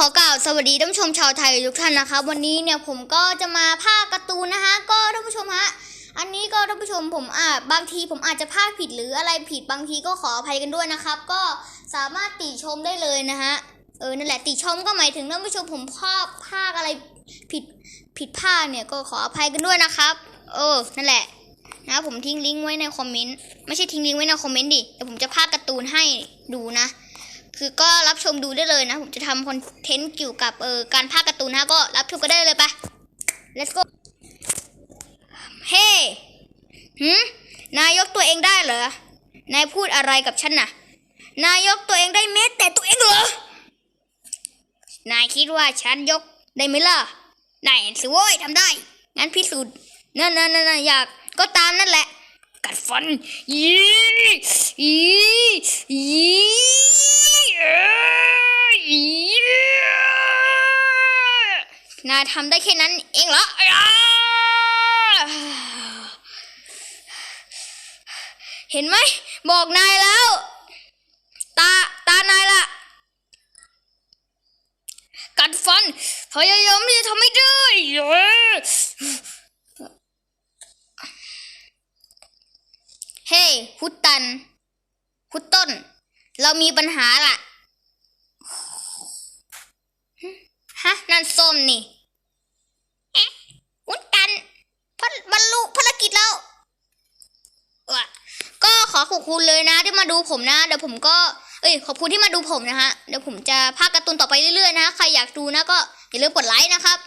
ขอกล่าวสวัสดีท่านผู้ชมชาวไทยทุกท่านนะครับวันนี้เนี่ยผมก็จะมาภาคการ์ตูนนะคะ ก็ท่านผู้ชมฮะอันนี้ก็ท่านผู้ชมผมอาจบางทีผมอาจจะภาคผิดหรืออะไรผิดบางทีก็ขออภัยกันด้วยนะครับ ก็สามารถติชมได้เลยนะฮะเออนั่นแหละติชมก็หมายถึงท่านผู้ชมผมภาคภาคอะไรผิดผิดพลาดเนี่ยก็ขออภัยกันด้วยนะครับเออนั่นแหละนะผมทิ้งลิงก์ไว้ในคอมเมนต์ไม่ใช่ทิ้งลิงก์ไว้ในคอมเมนต์ดิเดี๋ยวผมจะภาคการ์ตูนให้ดูนะ คือก็รับชมดูได้เลยนะ ผมจะทำคอนเทนต์เกี่ยวกับเออการภาคการ์ตูนนะก็รับชมกันได้เลยไป let's go เฮ้หืมนายยกตัวเองได้เหรอนายพูดอะไรกับฉันน่ะ นายยกตัวเองได้แม้แต่ตัวเองเหรอนายคิดว่าฉันยกได้ไหมล่ะได้สิโว้ยทำได้ งั้นพิสูจน์นั่นนั่นนั่นอยากก็ตามนั่นแหละ กัดฟันยียียีเอ้ยยี นายทำได้แค่นั้นเองเหรอเห็นไหม บอกนายแล้ว ตา ตานายละกัดฟันพยายามที่จะทำไม่ได้เย้เฮ้พุตตัน พุตต้น เรามีปัญหาล่ะ ฮะ นั่นส้มนี่เอ๊ะพุตตันพะบรรลุภารกิจแล้วเอ้อก็ข อขอบคุณเลยนะที่มาดูผมนะ เดี๋ยวผมก็ เอ้ย ขอบคุณที่มาดูผมนะฮะ เดี๋ยวผมจะพากย์การ์ตูนต่อไปเรื่อยๆนะใครอยากดูนะก็อย่าลืมกดไลค์นะครับ